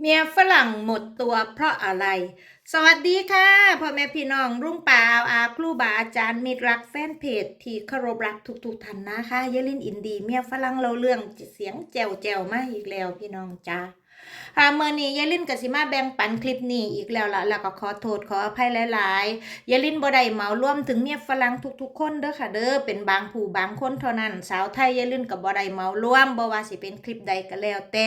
เมียฝรั่งหมดตัวเพราะอะไร สวัสดีค่ะพ่อแม่พี่น้องรุ่งเปล่าอาครูบาอาจารย์มิตรรักแฟนเพจ ที่เคารพรักทุกๆท่านนะคะ เยลินอินดี เมียฝรั่งเราเรื่องเสียงแจวแจวมาอีกแล้วพี่น้องจ้า อ่าเมื่อนี้เยลินกับสิมาแบ่งปันคลิปนี้อีกแล้วละแล้วก็ขอโทษขออภัยหลายๆเยลินบ่ได้เหมารวมถึงเมียฝรั่งทุกๆ คนเด้อค่ะเด้อเป็นบางผู้บางคนเท่านั้น สาวไทยเยลินกับบ่ได้เหมารวมบ่ว่าสิเป็นคลิปใดก็แล้ว แต่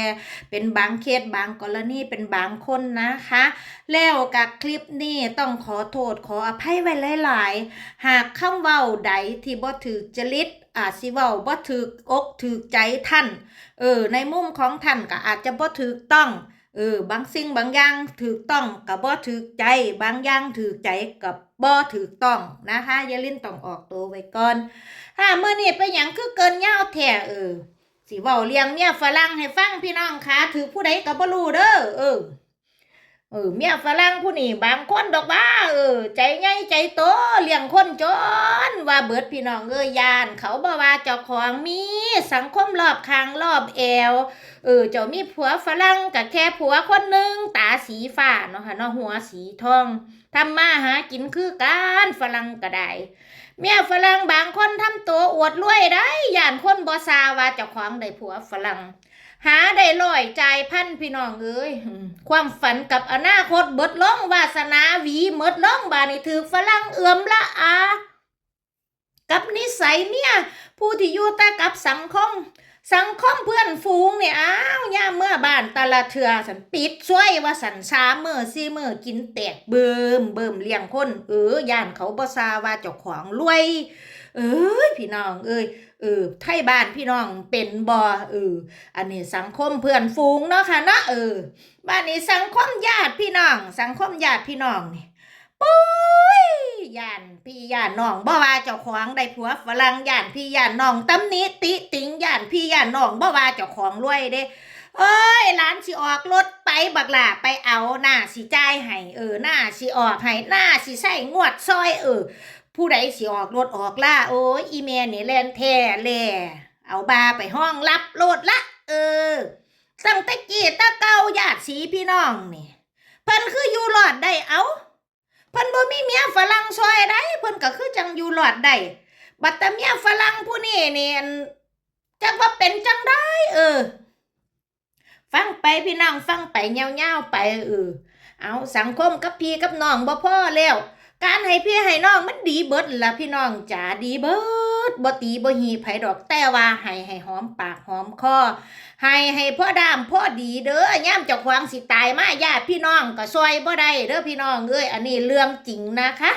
เป็นบางเคสบางกรณีเป็นบางคนนะคะ แล้วกับคลิปนี้ต้องขอโทษขออภัยไว้หลายๆ หากคำเว้าใดที่บ่ถือจริต อาจสิเว้าบ่ถือกอกถือใจท่าน เออ ในมุมของท่านก็อาจจะบ่ถูกต้องเออบางสิ่งบางอย่างถูกต้องกับบ่ถูกใจ บางอย่างถูกใจกับบ่ถูกต้องนะคะอย่าลิ้นต้องออกตัวไว้ก่อนถ้าเมื้อนี้ไปหยังคือเกินยาวแท้เออสิเว้าเลี้ยงเมียฝรั่งให้ฟังพี่น้องคะถือผู้ใดก็บ่รู้เด้อเออ เออเมียฝรั่งผู้นี้บางคนดอกว่าเออใจใหญ่ใจโตเลี้ยงคนจน ว่าเบิดพี่น้องเอ้ยยาน เขาบ่ว่าเจ้าของมีสังคมรอบข้างรอบแอวเออเจ้ามีผัวฝรั่งกับแค่ผัวคนหนึ่งตาสีฟ้าเนาะค่ะเนาะหัวสีทองทำมาหากินคือการฝรั่งก็ได้ เมียฝรั่งบางคนทำตัวอวดรวยได้ย่านคนบอซาว่าเจ้าของได้ผัวฝรั่ง หาได้ร้อยจ่ายพันพี่น้องเอ้ยความฝันกับอนาคตเบิดล่องวาสนาหวีเมิดล่องบานี่ถือฝรั่งเอื้อมละอากับนิสัยเนี่ยผู้ที่อยู่แต่กับสังคม สังคมเพื่อนฝูงเนี่ยอ้าวย่าเมื่อบ้านตะละเถือสันปิดช่วยว่าสันสามมือสี่มือกินแตกเบิ่มเบิ่มเลี้ยงคนเออย่านเขาบ่ซาว่าเจ้าของรวย เอ้ยพี่น้อง เอ้ยเออไทยบ้านพี่น้องเป็นบ่เอออันนี้สังคมเพื่อนฝูงเนาะค่ะเนาะเออบ้านนี้สังคมญาติพี่น้อง สังคมญาติพี่น้องนี่ ปุ้ยย่านพี่ย่านน้องบ่ว่าเจ้าของได้ผัวฝรั่งย่านพี่ย่านน้องตำหนิติติงย่านพี่ย่านน้องบ่ว่าเจ้าของรวยเด้เอ้ยร้านสิออกรถไปบักหล่าไปเอาหน้าสิจ่ายให้เออหน้าสิออกให้หน้าสิใส่งวดซอยเออ ผู้ใดสิออกรถออกล่าโอ้ยอีเมนี่แลนแท้แล่เอาบาไปห้องรับโลดละ เออตั้งแต่กี้ตะเกาญาติสีพี่น้องนี่เพิ่นคืออยู่รอดได้เอาเพิ่นบ่มีเมีย ฝรั่งซอยได้เพิ่นก็คือจังอยู่รอดได้บัตต่เมียฝรั่งผู้นี้นี่จักว่าเป็นจังได้เออ ฟังไปพี่น้องฟังไปเงาวๆไปเออเอาสังคมกับพี่กับน้องบ่พ่อแล้ว การให้พี่ให้น้องมันดีเบิดล่ะพี่น้องจ๋าดีเบิด บ่ตีบ่หีไผดอกแต่ว่าให้ให้หอมปากหอมคอให้ให้พ่อดามพ่อดีเด้อย่ามเจ้าของสิตายมาญาติพี่น้องก็ซอยบ่ได้เด้อพี่น้องเอ้ยอันนี้เรื่องจริงนะคะ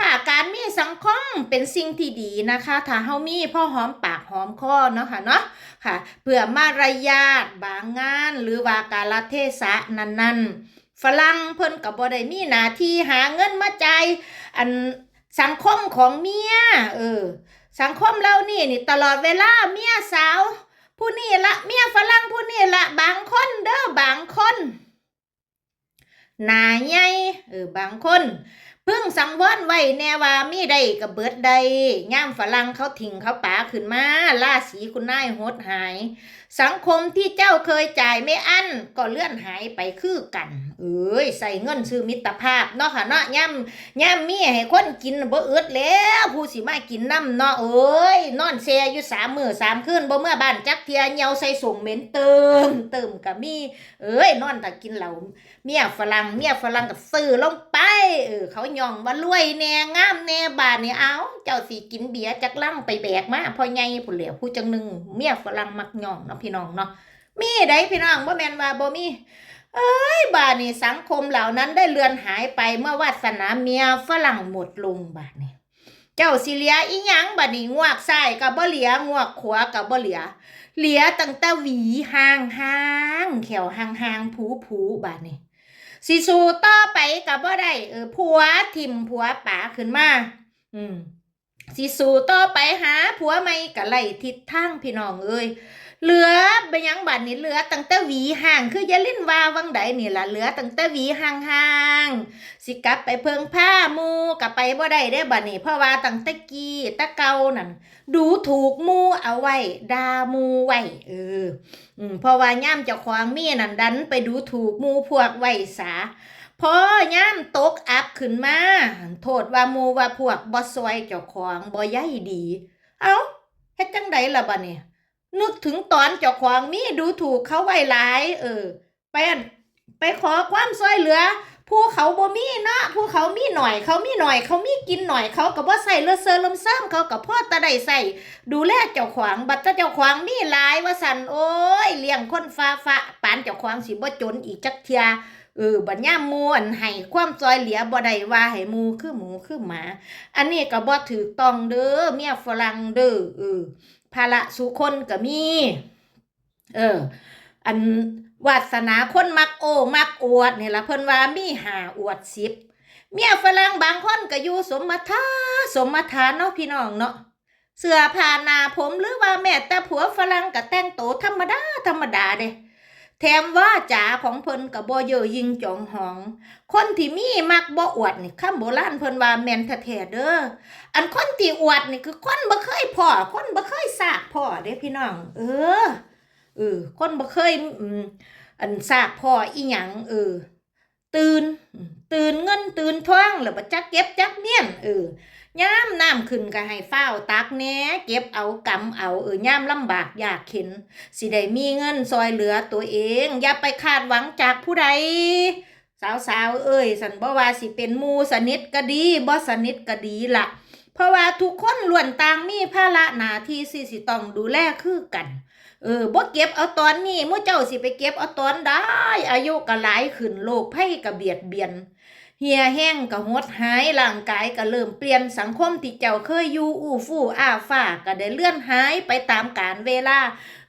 ค่ะการมีสังคมเป็นสิ่งที่ดีนะคะ ถ้าเฮามีพ่อหอมปากหอมคอเนาะค่ะเนาะค่ะ เพื่อมารยาทบางงานหรือว่ากาลเทศะนั้นๆ ฝรั่งเพิ่นก็บ่ได้มีหน้าที่หาเงินมาจ่ายอันสังคมของเมียเออ สังคมเรานี่นี่ตลอดเวลาเมียสาว ผู้นี่ละเมียฝรั่งผู้นี่ละบางคนเด้อบางคนหนาใหญ่เออบางคน เพิ่งสังวรไว้แน่วามีได้กับเบิดใดย่ามฝรั่งเขาถิ่งเขาป๋าขึ้นมาล่าสีคุณนายหดหาย สังคมที่เจ้าเคยจ่ายไม่อั้นก็เลื่อนหายไปคือกัน เอ้ยใส่เงินซื้อมิตรภาพเนาะค่ะเนาะย่ำย่ำมีให้คนกินบ่อึดแล้วผู้สิมากินน้ำเนาะเอ้ยนอนเซอยู่สามมือสามคืนบ่เมื่อบ้านจักเทียเหนียวใส่ส่งเหม็นเติมเติมก็มี เอ้ยนอนแต่กินเหล้าเมียฝรั่งเมียฝรั่งก็ซื้อลงไปเออเขาย่องว่ารวยแน่งามแน่บาดนี่เอาเจ้าสิกินเบียจักลังไปแบกมาพอใหญ่ผู้เหลียวผู้จังหนึ่งเมียฝรั่งมักย่องเนาะพี่น้องเนาะมีได้พี่น้องบ่แมนว่าบ่มีเอ้ยบานี่สังคมเหล่านั้นได้เลือนหายไปเมื่อวาสนาเมียฝรั่งหมดลงบานี่เจ้าสิเลียอีหยังบานี่งวกซ้ายก็บ่เหลียงวกขวาก็บ่เหลียเหลียตั้งแต่หวีห่างห่างแขวห่างห่างผูผูบานี่ สิสู้ต่อไปกับ่ได้เออผัวทิมผัวป๋าขึ้นมา อืมสิสู้ต่อไปหาผัวใหม่ก็ไล่ทิศทางพี่น้องเอ้ย เหลือไปยังบัดนี่เหลือตั้งแต่หวีห่าง คือยะลิ้นว่าวังใดนี่ล่ะเหลือตั้งแต่หวีห่างๆสิกลับไปเพิงผ้ามูกลับไปบ่ได้ได้บัดนี่เพราะว่าตั้งแต่กี้ตะเกานั่นดูถูกมูเอาไว้ดามูไว้เออเพราะว่าย่ามเจ้าของมีนั่นดัน ไปดูถูกมูพวกไว้สาพอย่ามตกอับขึ้นมาโทษว่ามูว่าพวกบ่ซอยเจ้าของบ่ใยดี เอ้าเฮ็ดจังไดล่ะบัดนี้ นึกถึงตอนเจ้าของมีดูถูกเขาไว้หลาย เออ ไปไปขอความช่วยเหลือ ผู้เขาบ่มีเนาะผู้เขามีหน่อยเขามีหน่อย เขามีกินหน่อยเขาก็บ่ใส่เลือดเซอร์ลมซ้ำเขาก็พ่อตาได้ใส่ดูแลเจ้าของบัดถ้าเจ้าของมีหลายว่าสันโอ้ยเลี้ยงคนฟ้าฟ้าปานเจ้าของสิบ่จนอีกจักเทียเออบัดย่ามหมูอันให้ความซอยเหลือบ่ได้ว่าให้มูคือหมูคือหมา อันนี้ก็บ่ถูกต้องเด้อเมียฝรั่งเด้อเออ ภาระสุคนก็มี เออ อันวาสนาคนมักโอ มักอวดนี่ละเพิ่นว่ามีหาอวดสิบเมียฝรั่งบางคนก็อยู่สมมาทาสมมาทานเนาะพี่น้องเนาะเสื้อผ้าหนาผมหรือว่าแม่แต่ผัวฝรั่งก็แต่งโตธรรมดาธรรมดาเด้ แถมว่าจ๋าของเพิ่นก็บ่เยอยิงจองหอง คนที่มีมักบ่อวดนี่คำโบราณเพิ่นว่าแม่นแท้ๆเด้ออันคนที่อวดนี่คือคนบ่เคยพ่อคนบ่เคยสากพ่อเด้พี่น้อง เออเออคนบ่เคยอันสากพ่ออีหยังเออตื่น ตื่นเงินตื่นทองแล้วบ่จักเก็บจักเมียนเออ ย่ามน้ำขึ้นก็ให้เฝ้าตักแหน่เก็บเอากำเอาเออย่ามลำบากยากเข็น สิได้มีเงินซอยเหลือตัวเอง อย่าไปคาดหวังจากผู้ใดสาวๆเอ้ยสันบ่ว่าสิเป็นมูสนิทก็ดีบ่สนิทก็ดีละเพราะว่าทุกคนล้วนต่างมีภาระหน้าที่สิสิต้องดูแลคือกัน เออบ่เก็บเอาตอนนี้มู่เจ้าสิไปเก็บเอาตอนได้อายุก็หลายขึ้นโรคภัยก็เบียดเบียน เหี่ยแห้งก็หดหายร่างกายก็เริ่มเปลี่ยนสังคมที่เจ้าเคยอยู่อู้ฟู่อ้าฟ้าก็ได้เลื่อนหายไปตามกาลเวลา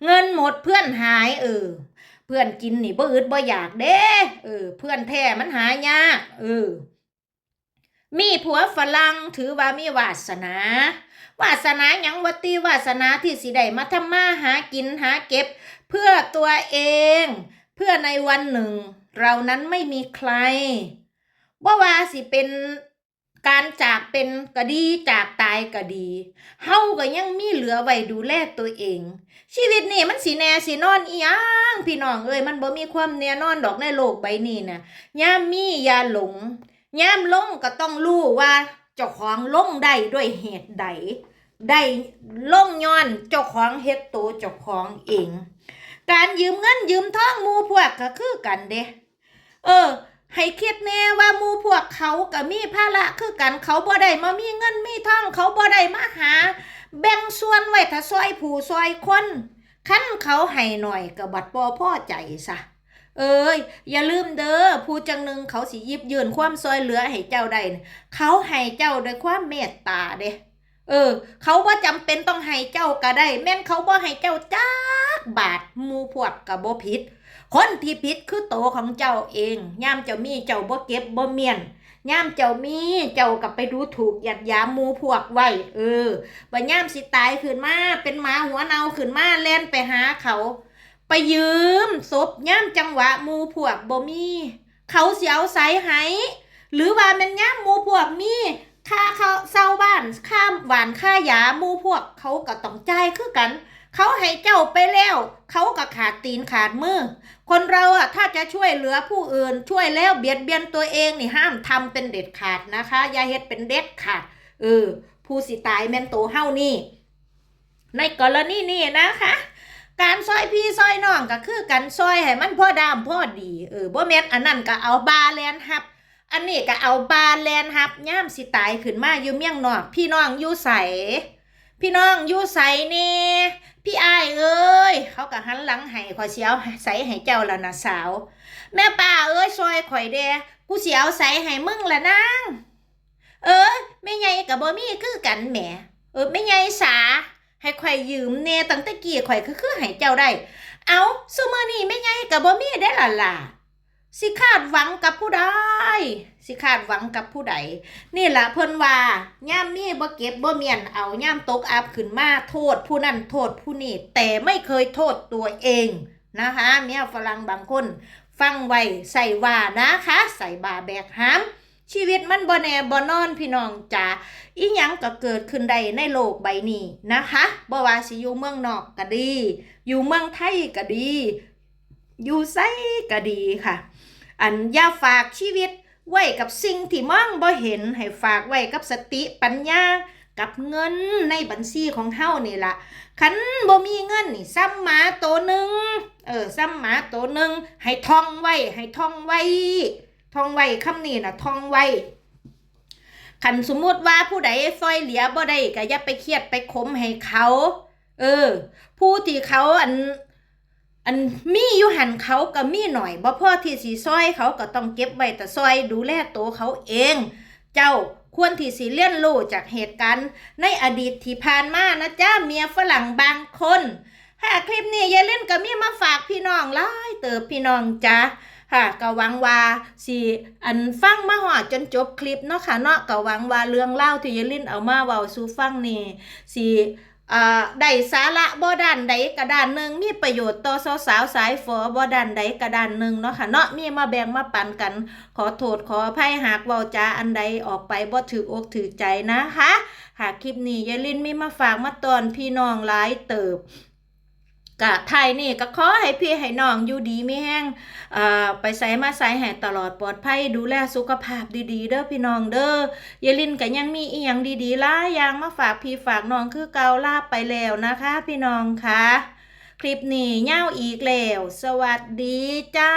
เงินหมดเพื่อนหายเออ เพื่อนกินนี่บ่อึดบ่อยากเด้เออ เพื่อนแท้มันหายากเออ มีผัวฝรั่งถือว่ามีวาสนาวาสนาหยังวะตีวาสนาที่สิได้มาทำมาหากินหาเก็บ เพื่อตัวเอง เพื่อในวันหนึ่ง เรานั้นไม่มีใคร บ่ว่าสิเป็นการจากเป็นก็ดีจากตายก็ดี เฮาก็ยังมีเหลือไว้ดูแลตัวเอง ชีวิตนี่มันสิแน่สินอนอีหยังพี่น้องเอ้ยมันบ่มีความแน่นอนดอกในโลกใบนี้นะยามมีอย่าหลงยามลงก็ต้องรู้ว่า เจ้าของลงได้ด้วยเหตุใด ได้ลงย้อนเจ้าของเฮ็ดโตวเจ้าของเอง การยืมเงินยืมทองมูพวกก็คือกันเด้เออ ให้คิดแน่ว่ามูพวกเขาก็มีภาระคือกันเขาบ่ได้มามีเงินมีทองเขาบ่ได้มาหา แบ่งส่วนไว้ถ้าซอยผู้ซอยคนคันเขาให้หน่อยก็บัดบ่พอใจซะเอ้ยอย่าลืมเด้อผู้จังหนึ่งเขาสิหยิบยืนความซอยเหลือให้เจ้าได้เขาให้เจ้าด้วยความเมตตาเด้เออ เขาว่าจำเป็นต้องให้เจ้าก็ได้ แม่นเขาบ่ให้เจ้าจักบาทมูพวกก็บ่ผิด คนที่ผิดคือโตของเจ้าเองย่ามเจ้ามีเจ้าบ่เก็บบ่เมียนย่ามเจ้ามีเจ้ากับไปดูถูกหยัดยามหมูพวกไว้เออบัดย่ามสิตายขึ้นมาเป็นหมาหัวเนาขึ้นมาแล่นไปหาเขา ไปยืมศพย่ามจังหวะหมูพวกบ่มีเขาเสียวใสให้หรือว่ามันย่ามหมูพวกมีค่าเขาเศร้าบ้านค่าหวานค่ายาหมูพวกเขาก็ต้องจ่ายคือกัน เขาให้เจ้าไปแล้ว เขาก็ขาดตีนขาดมือ คนเราอะถ้าจะช่วยเหลือผู้อื่น ช่วยแล้วเบียดเบียนตัวเองนี่ห้ามทำเป็นเด็ดขาดนะคะอย่าเฮ็ดเป็นเด็ดขาดเออผู้สิตายแม่นโตเฮานี่ ในกรณีนี้นะคะ การซอยพี่ซอยน้องก็คือกันซอยให้มันพ่อดามพ่อดีเออบ่แม่นอันนั้นก็เอาบาแลนฮับอันนี้ก็เอาบาแลนฮับย่ามสิตายขึ้นมาอยู่เมียงนอกพี่น้องอยู่ใส พี่น้องอยู่ใสนี่พี่อ้ายเอ้ย เขาก็หันหลังให้ขอยเสียวใส่ให้เจ้าล้วนะสาว แม่ป้าเอ้ยซอยข่อยเดกูเสียวใส่ให้มึงละนางเออแม่ใหญ่กับบ่มีคือกันแหมเออแม่ใหญ่สาให้ข่อยยืมเน่ตั้งแต่กี้ข่อยคือคือให้เจ้าได้ เอาซุมื้อนี้แม่ใหญ่กับบ่มีได้ล่ะล่ะ สิคาดหวังกับผู้ใดสิคาดหวังกับผู้ใดนี่แหละเพิ่นว่าย่ามมีบ่เก็บบ่เมียนเอาย่ามตกอับขึ้นมาโทษผู้นั้นโทษผู้นี้แต่ไม่เคยโทษตัวเองนะคะเมียฝรั่งบางคน ฟังไว้ใส่ว่านะคะ ใส่บาแบกหามชีวิตมันบ่แน่บ่นอนพี่น้องจ๋าอีหยังก็เกิดขึ้นได้ในโลกใบนี้นะคะบ่ว่าสิอยู่เมืองนอกก็ดี อยู่เมืองไทยก็ดี อยู่ไสก็ดีค่ะ อันอย่าฝากชีวิต ไว้กับสิ่งที่มองบ่เห็นให้ฝากไว้กับสติปัญญากับเงินในบัญชีของเฮานี่ละคันบ่มีเงินนี่ซ้ำหมาตัวหนึ่งเออซ้ำหมาตัวหนึ่งให้ท่องไว้ให้ท่องไว้ท่องไว้คำนี้นะท่องไว้คันสมมุติว่าผู้ใดซอยเหลียบ่ได้ก็อย่าไปเครียดไปขมให้เขา เออ ผู้ที่เขาอัน อันมีอยู่หันเขาก็มีหน่อยบ่พ่อที่สิซอยเขาก็ต้องเก็บไว้แต่ซอยดูแลตัวเขาเอง เจ้าควรที่สิเรียนรู้จากเหตุการณ์ ในอดีตที่ผ่านมานะจ้าเมียฝรั่งบางคนถ้าคลิปนี้ยายเล่นก็มีมาฝากพี่น้องหลายเติบพี่น้องจ้าค่ะก็หวังว่าสิอันฟังมาหอดจนจบคลิปเนาะค่ะเนาะก็หวังว่าเรื่องเล่าที่ยายลินเอามาเว้าสู่ฟังนี่สิ ได้สาระบ่ด้านใดกระด้านหนึ่งมีประโยชน์ต่อสาวๆสายฝอบ่ด้านใดกระด้านหนึ่งเนาะค่ะเนาะมีมาแบ่งมาปันกัน ขอโทษขออภัยหากเว้าจาอันใดออกไปบ่ถืออกถือใจนะคะ หากคลิปนี้ยายลินมีมาฝากมาตอนพี่น้องหลายเติบ กะไทยนี่ก็ขอให้พี่ให้น้องอยู่ดีไม่แห้งอ่อไปใส่มาใส่แห่ตลอดปลอดภัยดูแลสุขภาพดีๆ เด้อพี่น้องเด้อยายลินก็ยังมีอีหยังดีๆลายอย่างมาฝากพี่ฝากน้องคือเกาลาไปแล้วนะคะ พี่น้องคะคลิปนี้เง่าวอีกแล้ว สวัสดีจ้า